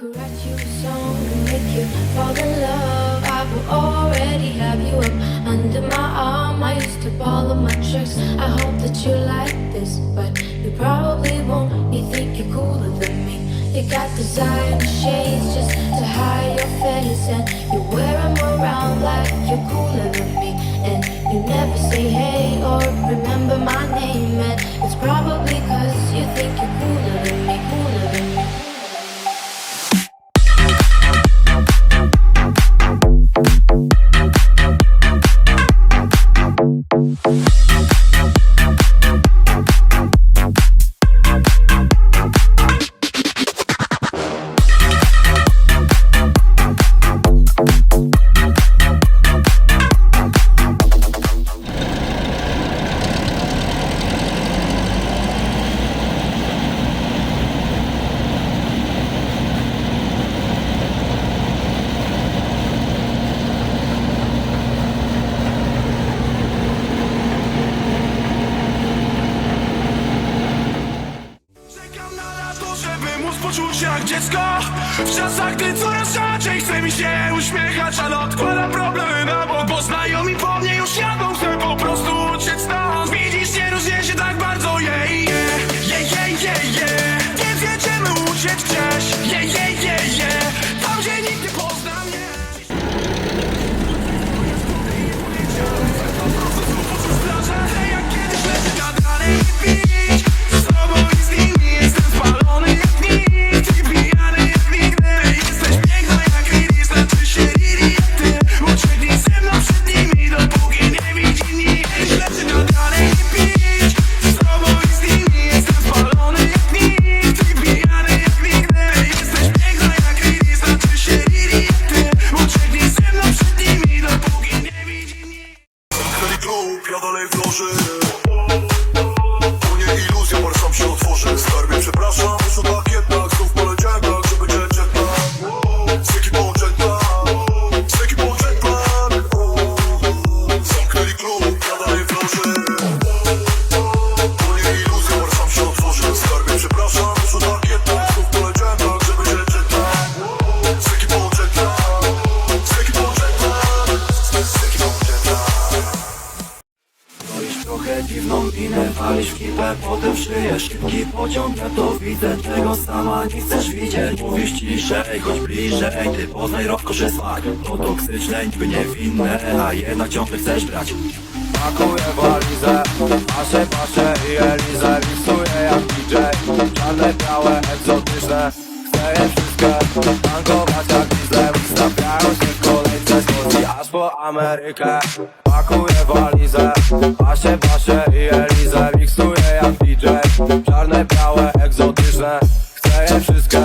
could write you a song and make you fall in love. I will already have you up under my arm. I used to ball my tricks. I hope that you like this, but you probably won't. You think you're cooler than me. You got designer shades just to hide your face, and you wear 'em around like you're cooler than me. And you never say hey or remember my name, and it's probably 'cause you móc poczuć jak dziecko. W czasach, gdy coraz rzadziej chce mi się uśmiechać Ale odkładam problemy na bok Klub, ja dalej w loży. To nie iluzja, bar sam się otworzy. Skarbie, przepraszam, wyszło tak jednak walisz w kipę, potem szyjesz Szybki pociąg, ja to widzę, czego sama nie chcesz widzieć. Mówisz ciszej, chodź bliżej, ty poznaj rozkosze smak. To toksyczne, niby niewinne, a jednak ciągle chcesz brać. Pakuję walizę, paszę, paszę i Elizę Miksuję jak DJ, czarne, białe, egzotyczne Chcę je wszystkie, tankować jak dieslem Stawiają się w kolejce z aż po Amerykę. Pakuję walizę, paszę, paszę i Elizę że chcę je wszystkie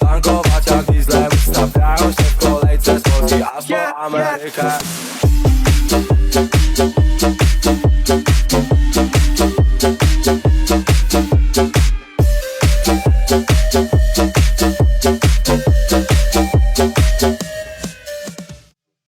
tankować jak dieslem Stawiają się w kolejce z Polski aż po Amerykę. Thank